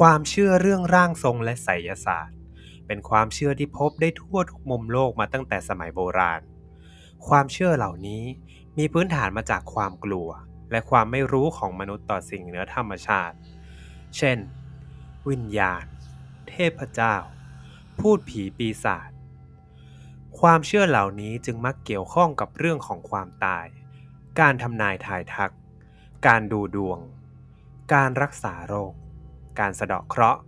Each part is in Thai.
ความเชื่อเรื่องร่างทรงและไสยศาสตร์ เป็นความเชื่อที่พบได้ทั่วทุกมุมโลกมาตั้งแต่สมัยโบราณ ความเชื่อเหล่านี้มีพื้นฐานมาจากความกลัว และความไม่รู้ของมนุษย์ต่อสิ่งเหนือธรรมชาติ เช่น วิญญาณ เทพเจ้า พูดผีปีศาจ ความเชื่อเหล่านี้จึงมักเกี่ยวข้องกับเรื่องของความตาย การทำนายทายทัก การดูดวง การรักษาโรค การสะเดาะเคราะห์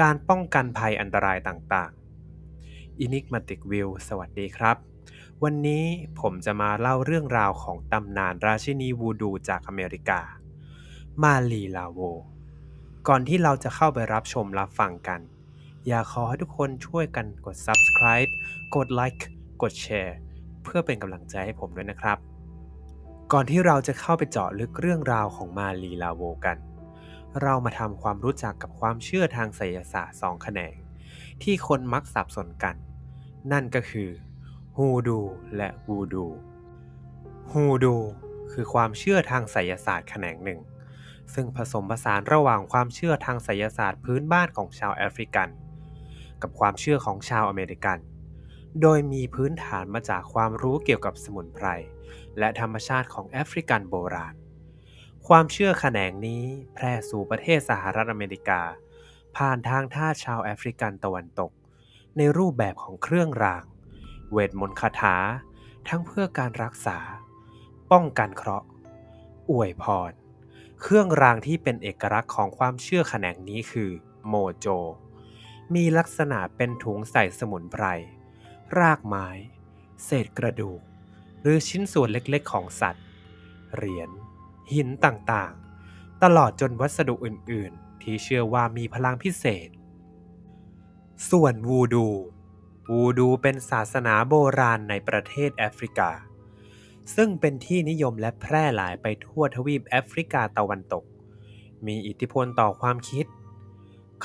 การป้องกันภัยอันตรายต่างๆ Enigmatic View สวัสดีครับ วันนี้ผมจะมาเล่าเรื่องราวของตำนานราชินีวูดูจากอเมริกา มาลีลาโว ก่อนที่เราจะเข้าไปรับชมรับฟังกัน อยากขอให้ทุกคนช่วยกันกด subscribe กด like กดแชร์เพื่อเป็นกำลังใจให้ผมด้วยนะครับ ก่อนที่เราจะเข้าไปเจาะลึกเรื่องราวของมาลีลาโวกัน เรามาทำความรู้จักกับความเชื่อทางไสยศาสตร์สองแขนง ที่คนมักสับสนกัน นั่นก็คือฮูดูและวูดูฮูดูคือความเชื่อทางไสยศาสตร์แขนงหนึ่ง ซึ่งผสมผสานระหว่างความเชื่อทางไสยศาสตร์พื้นบ้านของชาวแอฟริกัน กับความเชื่อของชาวอเมริกัน โดยมีพื้นฐานมาจากความรู้เกี่ยวกับสมุนไพรและธรรมชาติของแอฟริกันโบราณ ความเชื่อแขนงนี้แพร่สู่ประเทศสหรัฐอเมริกา ผ่านทางท่าสชาวแอฟริกันตะวันตก ในรูปแบบของเครื่องราง เวทมนต์คาถา ทั้งเพื่อการรักษา ป้องกันเคราะห์ อวยพร เครื่องรางที่เป็นเอกลักษณ์ของความเชื่อแขนงนี้คือโมโจ มีลักษณะเป็นถุงใส่สมุนไพร รากไม้ เศษกระดูก หรือชิ้นส่วนเล็กๆของสัตว์ เหรียญ หินต่างๆ ตลอดจนวัสดุอื่นๆ ที่เชื่อว่ามีพลังพิเศษ ส่วนวูดู วูดูเป็นศาสนาโบราณในประเทศแอฟริกา ซึ่งเป็นที่นิยมและแพร่หลายไปทั่วทวีปแอฟริกาตะวันตก มีอิทธิพลต่อความคิด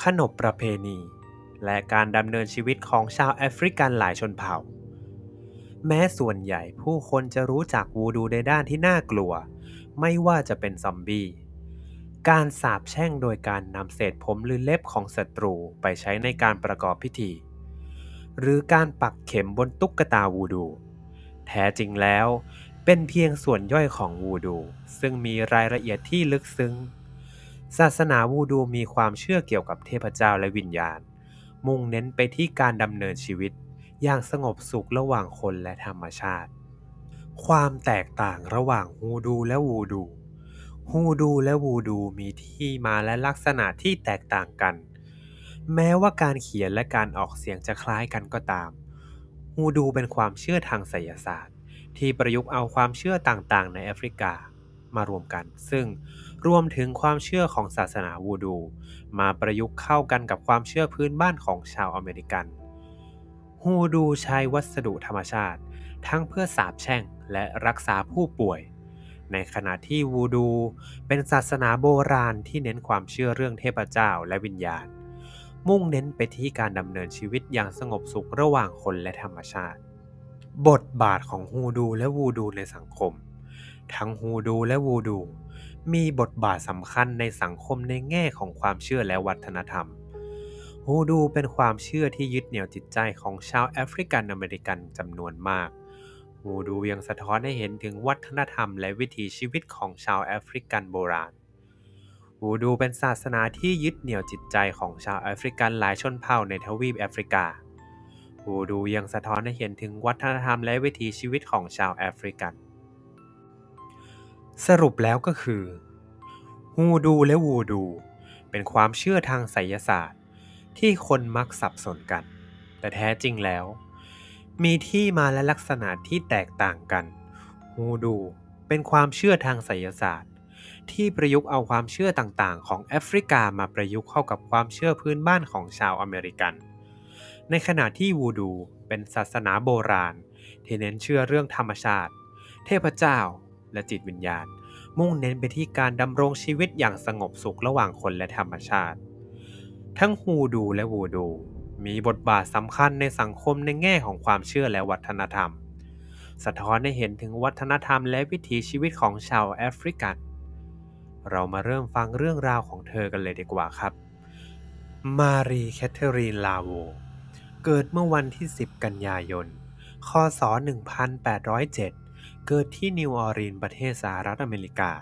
ขนบประเพณี และการดำเนินชีวิตของชาวแอฟริกันหลายชนเผ่าแม้ส่วนใหญ่ผู้คนจะรู้จักวูดูในด้านที่น่ากลัว ไม่ว่าจะเป็นซอมบี้ การสาบแช่งโดยการนำเศษผมหรือเล็บของศัตรูไปใช้ในการประกอบพิธี หรือการปักเข็มบนตุ๊กตาวูดู แท้จริงแล้วเป็นเพียงส่วนย่อยของวูดู ซึ่งมีรายละเอียดที่ลึกซึ้ง ศาสนาวูดูมีความเชื่อเกี่ยวกับเทพเจ้าและวิญญาณ มุ่งเน้นไปที่การดำเนินชีวิต อย่างสงบสุขระหว่างคนและธรรมชาติ ความแตกต่างระหว่างฮูดูและวูดู ฮูดูและวูดูมีที่มาและลักษณะที่แตกต่างกัน แม้ว่าการเขียนและการออกเสียงจะคล้ายกันก็ตาม ฮูดูเป็นความเชื่อทางไสยศาสตร์ ที่ประยุกต์เอาความเชื่อต่างๆ ในแอฟริกามารวมกัน ซึ่งรวมถึงความเชื่อของศาสนาวูดู มาประยุกต์เข้ากันกับความเชื่อพื้นบ้านของชาวอเมริกัน ฮูดูใช้วัสดุธรรมชาติ ทั้งเพื่อสาบแช่งและรักษาผู้ป่วย ในขณะที่วูดู เป็นศาสนาโบราณที่เน้นความเชื่อเรื่องเทพเจ้าและวิญญาณ มุ่งเน้นไปที่การดำเนินชีวิตอย่างสงบสุขระหว่างคนและธรรมชาติ บทบาทของฮูดูและวูดูในสังคม ทั้งฮูดูและวูดู มีบทบาทสำคัญในสังคมในแง่ของความเชื่อและวัฒนธรรม ฮูดูเป็นความเชื่อที่ยึดเหนี่ยวจิตใจของชาวแอฟริกันอเมริกันจำนวนมาก ฮูดูยังสะท้อนให้เห็นถึงวัฒนธรรมและวิถีชีวิตของชาวแอฟริกันโบราณ ฮูดูเป็นศาสนาที่ยึดเหนี่ยวจิตใจของชาวแอฟริกันหลายชนเผ่าในทวีปแอฟริกา ฮูดูยังสะท้อนให้เห็นถึงวัฒนธรรมและวิถีชีวิตของชาวแอฟริกัน สรุปแล้วก็คือ ฮูดูและวูดู เป็นความเชื่อทางไสยศาสตร์ ที่คนมักสับสนกัน แต่แท้จริงแล้ว มีที่มาและลักษณะที่แตกต่างกัน ฮูดูเป็นความเชื่อทางไสยศาสตร์ ที่ประยุกต์เอาความเชื่อต่างๆ ของแอฟริกามาประยุกต์เข้ากับความเชื่อพื้นบ้านของชาวอเมริกัน ในขณะที่วูดูเป็นศาสนาโบราณ ที่เน้นเชื่อเรื่องธรรมชาติ เทพเจ้า และจิตวิญญาณ มุ่งเน้นไปที่การดำรงชีวิตอย่างสงบสุขระหว่างคนและธรรมชาติ ทั้งฮูดูและวูดู มีบทบาทสำคัญในสังคมในแง่ของความเชื่อและวัฒนธรรม สะท้อนให้เห็นถึงวัฒนธรรมและวิถีชีวิตของชาวแอฟริกัน เรามาเริ่มฟังเรื่องราวของเธอกันเลยดีกว่าครับ มารีแคทเธอรีนลาโว เกิดเมื่อวันที่ 10 กันยายน คศ 1807 เกิดที่นิวออร์ลีนส์ประเทศสหรัฐอเมริกา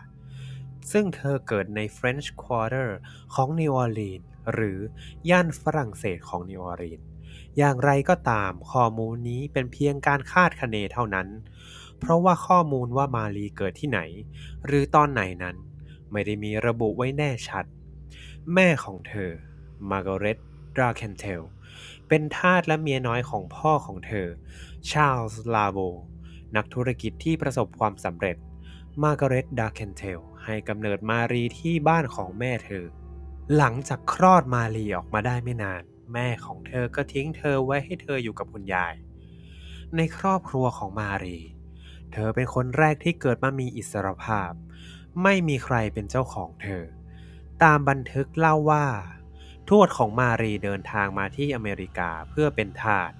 ซึ่งเธอเกิดใน French Quarter ของนิวออร์ลีนส์ หรือย่านฝรั่งเศสของนิวออร์ลีนส์อย่างไรก็ตามข้อมูลนี้เป็นเพียงการคาดคะเนเท่านั้น เพราะว่าข้อมูลว่ามารีเกิดที่ไหน หรือตอนไหนนั้น ไม่ได้มีระบุไว้แน่ชัด แม่ของเธอ มาร์กาเร็ตดราเคนเทล เป็นทาสและเมียน้อยของพ่อของเธอ ชาร์ลส์ลาโบ นักธุรกิจที่ประสบความสำเร็จ มาร์กาเร็ตดราเคนเทล ให้กำเนิดมารีที่บ้านของแม่เธอ หลังจากคลอดมารีออกมาได้ไม่นาน แม่ของเธอก็ทิ้งเธอไว้ให้เธออยู่กับคุณยาย ในครอบครัวของมารี เธอเป็นคนแรกที่เกิดมามีอิสรภาพ ไม่มีใครเป็นเจ้าของเธอ ตามบันทึกเล่าว่า ทวดของมารีเดินทางมาที่อเมริกาเพื่อเป็นทาส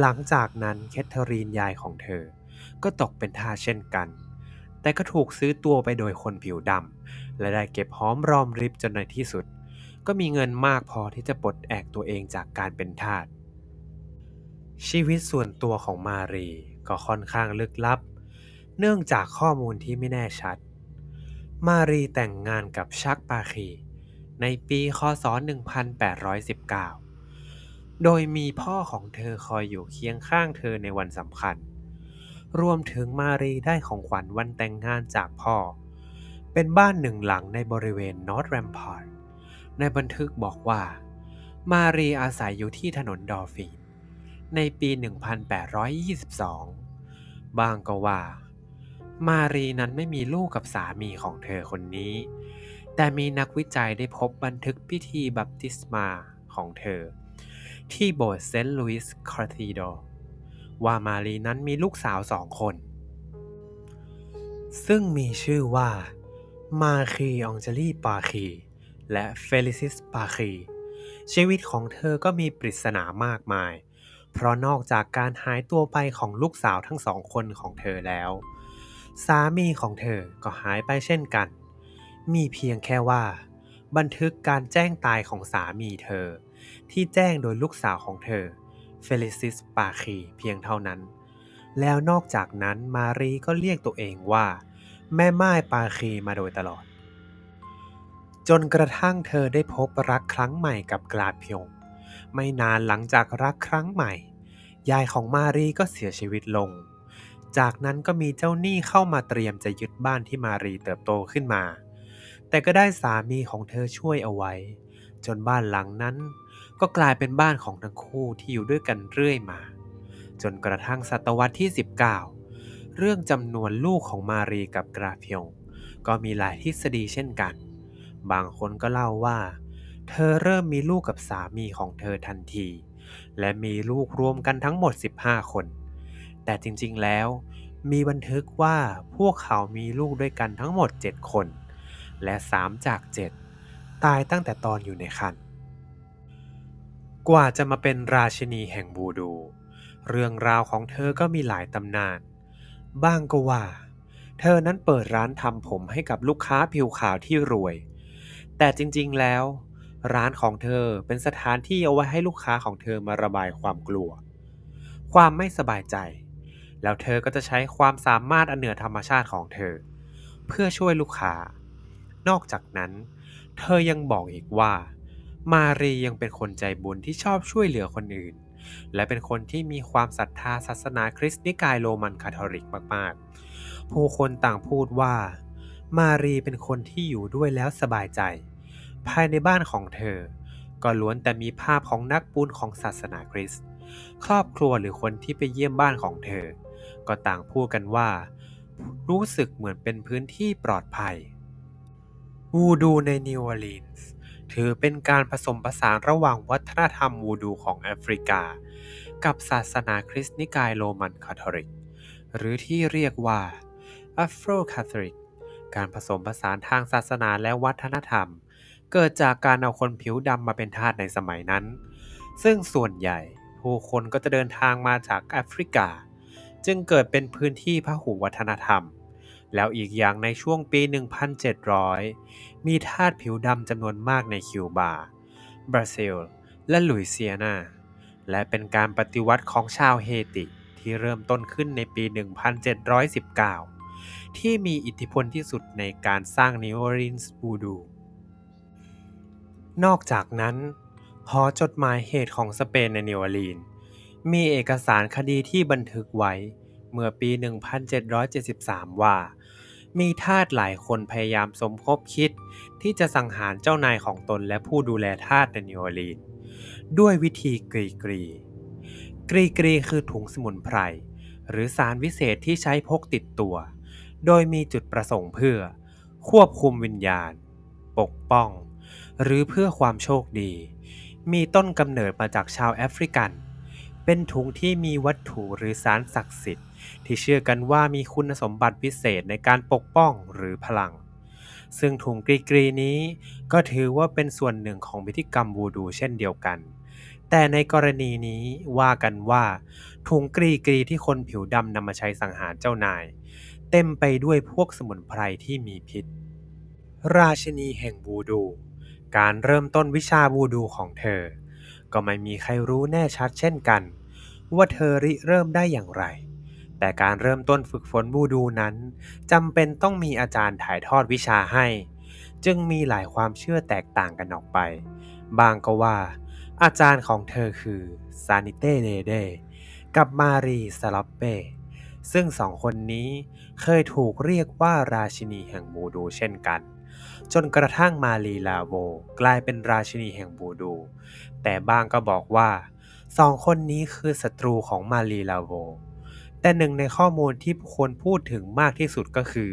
หลังจากนั้นแคทเธอรีนยายของเธอ ก็ตกเป็นทาสเช่นกัน แต่ก็ถูกซื้อตัวไปโดยคนผิวดำ และได้เก็บหอมรอมริบจนในที่สุด ก็มีเงินมากพอที่จะปลดแอกตัวเองจากการเป็นทาส ชีวิตส่วนตัวของมารีก็ค่อนข้างลึกลับ เนื่องจากข้อมูลที่ไม่แน่ชัด มารีแต่งงานกับชักปาคีในปีคศ 1819 โดยมีพ่อของเธอคอยอยู่เคียงข้างเธอในวันสำคัญ รวมถึงมารีได้ของขวัญวันแต่งงานจากพ่อ เป็นบ้านหนึ่งหลังในบริเวณนอร์ทแรมพาร์ในบันทึกบอกว่า มารีอาศัยอยู่ที่ถนนดอลฟีนในปี 1822บางก็ว่า มารีนั้นไม่มีลูกกับสามีของเธอคนนี้ แต่มีนักวิจัยได้พบบันทึกพิธีบัพติศมาของเธอ ที่โบสถ์เซนต์ลุยส์คาทีดอล ว่ามารีนั้นมีลูกสาวสองคน ซึ่งมีชื่อว่ามาคีองเจลีปาคี และเฟลิซิสปาคี ชีวิตของเธอก็มีปริศนามากมาย เพราะนอกจากการหายตัวไปของลูกสาวทั้งสองคนของเธอแล้ว สามีของเธอก็หายไปเช่นกัน มีเพียงแค่ว่า บันทึกการแจ้งตายของสามีเธอ ที่แจ้งโดยลูกสาวของเธอ เฟลิซิสปาคีเพียงเท่านั้น แล้วนอกจากนั้นมารีก็เรียกตัวเองว่า แม่ไม้ปาคีมาโดยตลอด จนกระทั่งเธอได้พบรักครั้งใหม่กับกลาดพยง ไม่นานหลังจากรักครั้งใหม่ ยายของมารีก็เสียชีวิตลง จากนั้นก็มีเจ้าหนี้เข้ามาเตรียมจะยึดบ้านที่มารีเติบโตขึ้นมา แต่ก็ได้สามีของเธอช่วยเอาไว้ จนบ้านหลังนั้น ก็กลายเป็นบ้านของทั้งคู่ที่อยู่ด้วยกันเรื่อยมา จนกระทั่งศตวรรษที่ 19 เรื่องจำนวนลูกของมารีกับกราพยงก็มีหลายทฤษฎีเช่นกัน บางคนก็เล่าว่า เธอเริ่มมีลูกกับสามีของเธอทันที และมีลูกรวมกันทั้งหมด 15 คน แต่จริงๆแล้ว มีบันทึกว่าพวกเขามีลูกด้วยกันทั้งหมด 7 คน และ 3 จาก 7 ตายตั้งแต่ตอนอยู่ในครรภ์ กว่าจะมาเป็นราชินีแห่งบูดู เรื่องราวของเธอก็มีหลายตำนาน บ้างก็ว่า เธอนั้นเปิดร้านทำผมให้กับลูกค้าผิวขาวที่รวย แต่จริงๆแล้ว ร้านของเธอเป็นสถานที่เอาไว้ให้ลูกค้าของเธอมาระบายความกลัว ความไม่สบายใจ แล้วเธอก็จะใช้ความสามารถอันเหนือธรรมชาติของเธอ เพื่อช่วยลูกค้า นอกจากนั้น เธอยังบอกอีกว่า มารียังเป็นคนใจบุญที่ชอบช่วยเหลือคนอื่น และเป็นคนที่มีความศรัทธาศาสนาคริสต์นิกายโรมันคาทอลิกมากๆ ผู้คนต่างพูดว่า มารีเป็นคนที่อยู่ด้วยแล้วสบายใจ ภายในบ้านของเธอ ก็ล้วนแต่มีภาพของนักบุญของศาสนาคริสต์ครอบครัวหรือคนที่ไปเยี่ยมบ้านของเธอ ก็ต่างพูดกันว่า รู้สึกเหมือนเป็นพื้นที่ปลอดภัยวูดูในนิวออร์ลีนส์ ถือเป็นการผสมผสานระหว่างวัฒนธรรมวูดูของแอฟริกา กับศาสนาคริสต์นิกายโรมันคาทอลิก หรือที่เรียกว่า Afro Catholic การผสมผสานทางศาสนาและวัฒนธรรม เกิดจากการเอาคนผิวดำมาเป็นทาสในสมัยนั้น ซึ่งส่วนใหญ่ผู้คนก็จะเดินทางมาจากแอฟริกา จึงเกิดเป็นพื้นที่พหุวัฒนธรรม แล้วอีกอย่างในช่วงปี 1700 มีทาสผิวดำจำนวนมากในคิวบา บราซิล และลุยเซียนา และเป็นการปฏิวัติของชาวเฮติที่เริ่มต้นขึ้นในปี 1719 ที่มีอิทธิพลที่สุดในการสร้างนิวอร์ลีนส์วูดู นอกจากนั้นหอจดหมายเหตุของสเปนในนิวอร์ลีน มีเอกสารคดีที่บันทึกไว้เมื่อปี 1773 ว่า มีทาสหลายคนพยายามสมคบคิด ที่จะสังหารเจ้านายของตนและผู้ดูแลทาสในนิวออร์ลีนด้วยวิธีกรีกรีกรีกรีคือถุงสมุนไพร หรือสารวิเศษที่ใช้พกติดตัว โดยมีจุดประสงค์เพื่อ ควบคุมวิญญาณ ปกป้อง หรือเพื่อความโชคดี มีต้นกำเนิดมาจากชาวแอฟริกัน เป็นถุงที่มีวัตถุหรือสารศักดิ์สิทธิ ที่เชื่อกันว่ามีคุณสมบัติพิเศษในการปกป้องหรือพลัง ซึ่งถุงกรีกรีนี้ก็ถือว่าเป็นส่วนหนึ่งของพิธีกรรมวูดูเช่นเดียวกัน แต่ในกรณีนี้ว่ากันว่า ถุงกรีกรีที่คนผิวดำนำมาใช้สังหารเจ้านาย เต็มไปด้วยพวกสมุนไพรที่มีพิษ ราชินีแห่งวูดู การเริ่มต้นวิชาวูดูของเธอ ก็ไม่มีใครรู้แน่ชัดเช่นกันว่าเธอริเริ่มได้อย่างไร แต่การเริ่มต้นฝึกฝนวูดูนั้นจำเป็นต้องมีอาจารย์ถ่ายทอดวิชาให้ จึงมีหลายความเชื่อแตกต่างกันออกไป บางก็ว่า อาจารย์ของเธอคือซานิเต้เดเดกับมารีสลับเป้ซึ่งสองคนนี้เคยถูกเรียกว่าราชินีแห่งวูดูเช่นกัน จนกระทั่งมารีลาโวกลายเป็นราชินีแห่งวูดู แต่บางก็บอกว่าสองคนนี้คือศัตรูของมารีลาโว แต่หนึ่งในข้อมูลที่ควรพูดถึงมากที่สุดก็คือ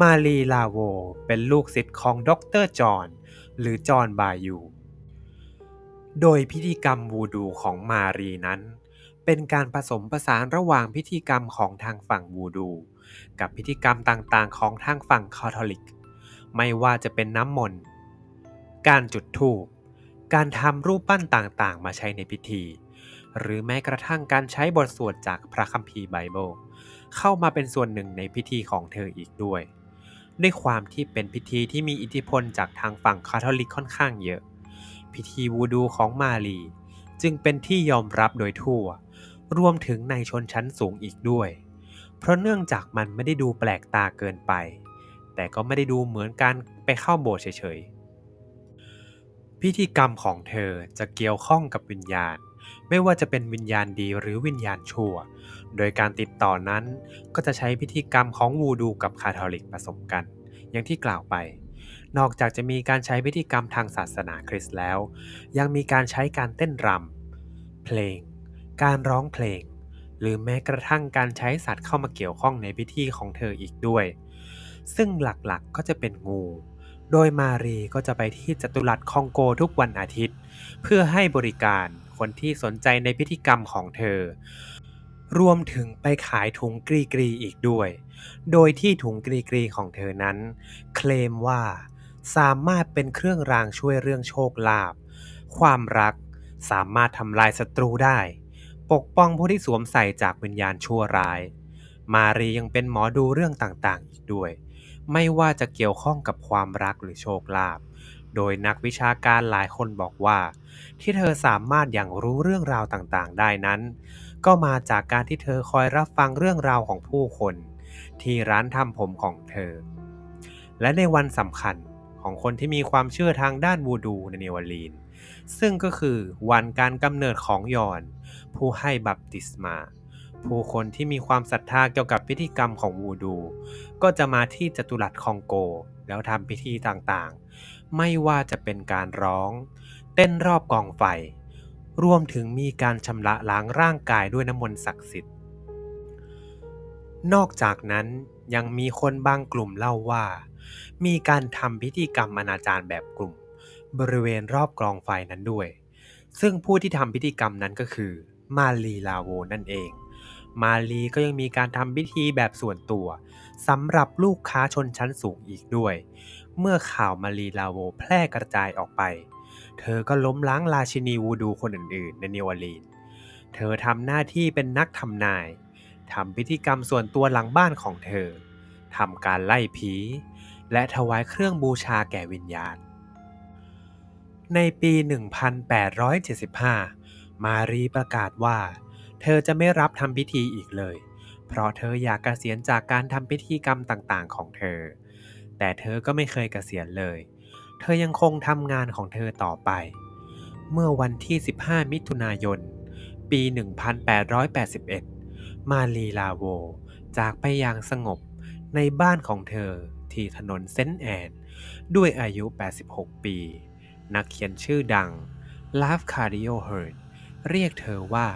มารีลาโว เป็นลูกศิษย์ของด็อกเตอร์จอห์นหรือจอห์นบายู โดยพิธีกรรมวูดูของมารีนั้น เป็นการผสมผสานระหว่างพิธีกรรมของทางฝั่งวูดู กับพิธีกรรมต่างๆ ของทางฝั่งคาทอลิก ไม่ว่าจะเป็นน้ำมนต์การจุดธูปการทำรูปปั้นต่างๆ มาใช้ในพิธี หรือแม้กระทั่งการใช้บทสวดจากพระคัมภีร์ไบเบิลเข้ามาเป็นส่วนหนึ่งในพิธีของเธออีกด้วย ด้วยความที่เป็นพิธีที่มีอิทธิพลจากทางฝั่งคาทอลิกค่อนข้างเยอะ พิธีวูดูของมาลี จึงเป็นที่ยอมรับโดยทั่ว รวมถึงในชนชั้นสูงอีกด้วย เพราะเนื่องจากมันไม่ได้ดูแปลกตาเกินไป แต่ก็ไม่ได้ดูเหมือนการไปเข้าโบสถ์เฉยๆพิธีกรรมของเธอจะเกี่ยวข้องกับวิญญาณ ไม่ว่าจะเป็นวิญญาณดีหรือวิญญาณชั่ว โดยการติดต่อนั้นก็จะใช้พิธีกรรมของวูดูกับคาทอลิกผสมกัน อย่างที่กล่าวไป นอกจากจะมีการใช้พิธีกรรมทางศาสนาคริสต์แล้ว ยังมีการใช้การเต้นรำเพลง การร้องเพลง หรือแม้กระทั่งการใช้สัตว์เข้ามาเกี่ยวข้องในพิธีของเธออีกด้วย ซึ่งหลักๆก็จะเป็นงูโดยมารีก็จะไปที่จัตุรัสคองโกทุกวันอาทิตย์ เพื่อให้บริการ คนที่สนใจในพิธีกรรมของเธอ รวมถึงไปขายถุงกรีกรีอีกด้วย โดยที่ถุงกรีกรีของเธอนั้น เคลมว่าสามารถเป็นเครื่องรางช่วยเรื่องโชคลาภความรักสามารถทำลายศัตรูได้ ปกป้องผู้ที่สวมใส่จากวิญญาณชั่วร้าย มารียังเป็นหมอดูเรื่องต่างๆ อีกด้วย ไม่ว่าจะเกี่ยวข้องกับความรักหรือโชคลาภโดยนักวิชาการหลายคนบอกว่า ที่เธอสามารถอย่างรู้เรื่องราวต่างๆ ได้นั้น ก็มาจากการที่เธอคอยรับฟังเรื่องราวของผู้คน ที่ร้านทำผมของเธอ และในวันสำคัญของคนที่มีความเชื่อทางด้านวูดูในนิวอร์ลีน ซึ่งก็คือวันการกำเนิดของยอน ผู้ให้บัพติศมา ผู้คนที่มีความศรัทธาเกี่ยวกับพิธีกรรมของวูดู ก็จะมาที่จัตุรัสคองโก แล้วทำพิธีต่างๆ ไม่ว่าจะเป็นการร้อง ต้นรอบกองไฟ รวมถึงมีการชำระล้างร่างกายด้วยน้ำมนต์ศักดิ์สิทธิ์ นอกจากนั้นยังมีคนบางกลุ่มเล่าว่า มีการทำพิธีกรรมอนาจารแบบกลุ่ม บริเวณรอบกองไฟนั้นด้วย ซึ่งผู้ที่ทำพิธีกรรมนั้นก็คือ มาลีลาโวนั่นเอง มาลีก็ยังมีการทำพิธีแบบส่วนตัวสำหรับลูกค้าชนชั้นสูงอีกด้วย เมื่อข่าวมาลีลาโวแพร่กระจายออกไป เธอก็ล้มล้างราชินีวูดูคนอื่นๆ ในนิวอร์ลีน เธอทำหน้าที่เป็นนักทำนายทำพิธีกรรมส่วนตัวหลังบ้านของเธอทำการไล่ผี และถวายเครื่องบูชาแก่วิญญาณ ในปี 1875 มารีประกาศว่า เธอจะไม่รับทำพิธีอีกเลย เพราะเธออยากเกษียณจากการทำพิธีกรรมต่างๆ ของเธอ แต่เธอก็ไม่เคยเกษียณเลยเเธอยังคงทำงานของเธอต่อไป เมื่อวันที่ 15 มิถุนายน ปี 1881 มารีลาโว จากไปอย่างสงบในบ้านของเธอที่ถนนเซนต์แอน ด้วยอายุ 86 ปี นักเขียนชื่อดังลาฟคาร์ดิโอเฮิร์นเรียกเธอว่า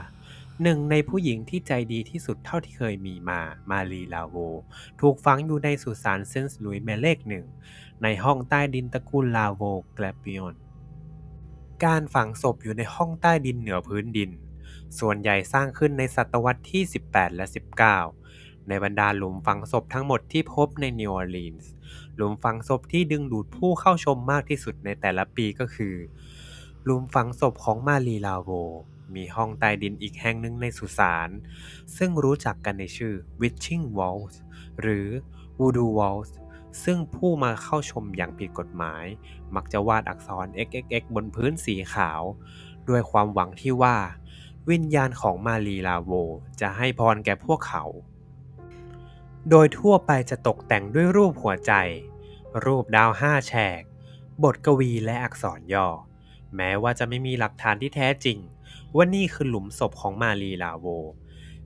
หนึ่งในผู้หญิงที่ใจดีที่สุดเท่าที่เคยมีมา มารี ลาโว ถูกฝังอยู่ในสุสานเซนต์หลุยส์เมเลกหนึ่ง ในห้องใต้ดินตระกูลลาโวแกลปิออน การฝังศพอยู่ในห้องใต้ดินเหนือพื้นดิน ส่วนใหญ่สร้างขึ้นในศตวรรษที่ 18 และ 19 ในบรรดาหลุมฝังศพทั้งหมดที่พบในนิวออร์ลีนส์ หลุมฝังศพที่ดึงดูดผู้เข้าชมมากที่สุดในแต่ละปีก็คือ หลุมฝังศพของมารี ลาโว มีห้องใต้ดินอีกแห่งหนึ่งในสุสาน ซึ่งรู้จักกันในชื่อ Witching Walls หรือ Voodoo Walls ซึ่งผู้มาเข้าชมอย่างผิดกฎหมาย มักจะวาดอักษร XXX บนพื้นสีขาว ด้วยความหวังที่ว่า วิญญาณของมารีลาโว จะให้พรแก่พวกเขา โดยทั่วไปจะตกแต่งด้วยรูปหัวใจ รูปดาวห้าแฉก บทกวีและอักษรย่อ แม้ว่าจะไม่มีหลักฐานที่แท้จริง ว่านี่คือหลุมศพของมารีลาโว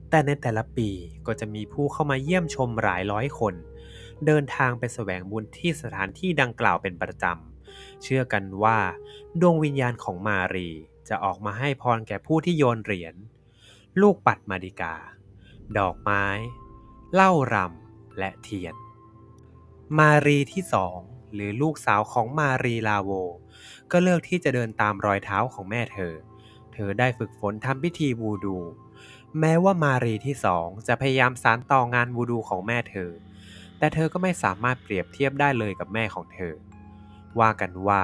แต่ในแต่ละปีก็จะมีผู้เข้ามาเยี่ยมชมหลายร้อยคน เดินทางไปแสวงบุญที่สถานที่ดังกล่าวเป็นประจำ เชื่อกันว่า ดวงวิญญาณของมารีจะออกมาให้พรแก่ผู้ที่โยนเหรียญ ลูกปัดมาดิกา ดอกไม้ เหล้ารำและเทียน มารีที่สอง หรือลูกสาวของมารีลาโว ก็เลือกที่จะเดินตามรอยเท้าของแม่เธอ เธอได้ฝึกฝนทำพิธีวูดู แม้ว่ามารีที่สองจะพยายามสานต่องานวูดูของแม่เธอ แต่เธอก็ไม่สามารถเปรียบเทียบได้เลยกับแม่ของเธอ ว่ากันว่า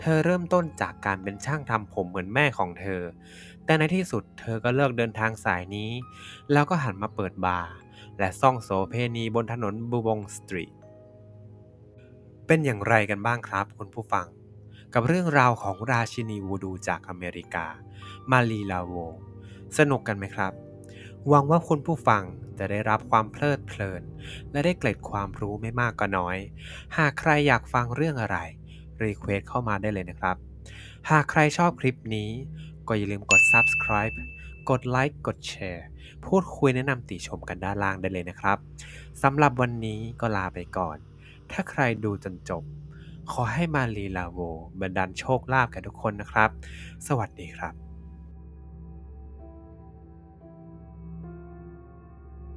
เธอเริ่มต้นจากการเป็นช่างทำผมเหมือนแม่ของเธอ แต่ในที่สุดเธอก็เลิกเดินทางสายนี้ แล้วก็หันมาเปิดบาร์และซ่องโสเพณีบนถนนบูบงสตรีท เป็นอย่างไรกันบ้างครับคุณผู้ฟัง กับเรื่องราวของราชินีวูดูจากอเมริกา มารีลาโว สนุกกันไหมครับ หวังว่าคุณผู้ฟังจะได้รับความเพลิดเพลิน และได้เกร็ดความรู้ไม่มากก็น้อย หากใครอยากฟังเรื่องอะไรรีเควสเข้ามาได้เลยนะครับ หากใครชอบคลิปนี้ ก็อย่าลืมกด subscribe กดไลค์กดแชร์พูดคุยแนะนำติชมกันด้านล่างได้เลยนะครับสำหรับวันนี้ก็ลาไปก่อน ถ้าใครดูจนจบ ขอให้มาลีลาโวบันดาลโชคลาภแก่ทุกคนนะครับ สวัสดีครับ